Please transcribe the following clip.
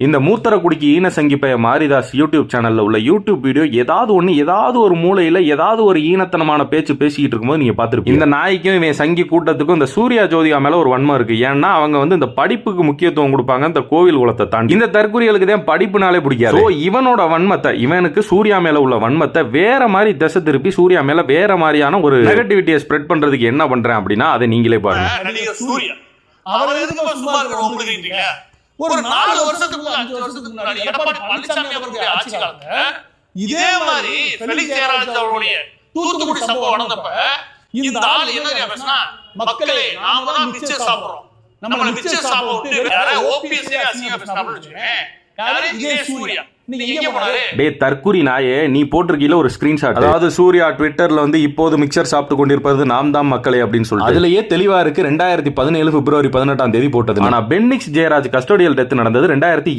இந்த மூத்தரக்குடிக்கு ஈன சங்கிப்பைய மாரிதாஸ் யூடியூப் சேனல்ல உள்ள யூடியூப் வீடியோ ஏதாவது ஒண்ணு ஏதாவது ஒரு மூலையில ஏதாவது ஒரு ஈனத்தனமான பேச்சு பேசிக்கிட்டு இருக்கும்போது நீங்க பார்த்திருப்பீங்க. இந்த நாய்க்கும் இவன் சங்கி கூட்டத்துக்கும் இந்த சூர்யா ஜோதிகா மேல ஒரு வன்மம் இருக்கு. ஏன்னா அவங்க வந்து இந்த படிப்புக்கு முக்கியத்துவம் கொடுப்பாங்க இந்த கோவில் குலத்தை தாண்டி. இந்த தற்கொலைகளுக்கு தான் படிப்புனாலே பிடிக்காது. So, இவனோட வன்மத்தை இவனுக்கு சூர்யா மேல உள்ள வன்மத்தை வேற மாதிரி திசை திருப்பி சூர்யா மேல வேற மாதிரியான ஒரு நெகட்டிவிட்டியை ஸ்ப்ரெட் பண்றதுக்கு என்ன பண்றேன் அப்படின்னா அதை நீங்களே பாருங்க. ஒரு நாலு வருஷத்துக்கு அஞ்சு வருஷத்துக்கு முன்னாடி எடப்பாடி பழனிசாமி அவர்களுடைய ஆட்சி காலத்துல இதே மாதிரி ஃபெலிக்ஸ் ஜெயராஜ் அவருடைய தூத்துக்குடி சம்பவம் நடந்தப்ப இந்த ஆள் என்ன பேசினா மக்களே நாம தான் மிச்சம் சாப்பிடுறோம். நம்மள மிச்சம் சாப்பிட்டு ஓபிஎஸ் அசிங்க யாரு? இதே சூர்யா. டே தற்குறி நாயே நீ போட்டிருக்கீல ஒரு ஸ்கிரீன்ஷாட் அதாவது சூர்யா ட்விட்டர்ல வந்து இப்போது மிக்சர் சாப்பிட்டு கொண்டிருப்பது நாம் தான் மக்களே அப்படின்னு சொல்லி அதுலயே தெளிவா இருக்கு ரெண்டாயிரத்தி பதினேழு பிப்ரவரி பதினெட்டாம் தேதி போட்டது ஆனா பென்னிக்ஸ் ஜெயராஜ் கஸ்டோடியல் டெத் நடந்தது ரெண்டாயிரத்தி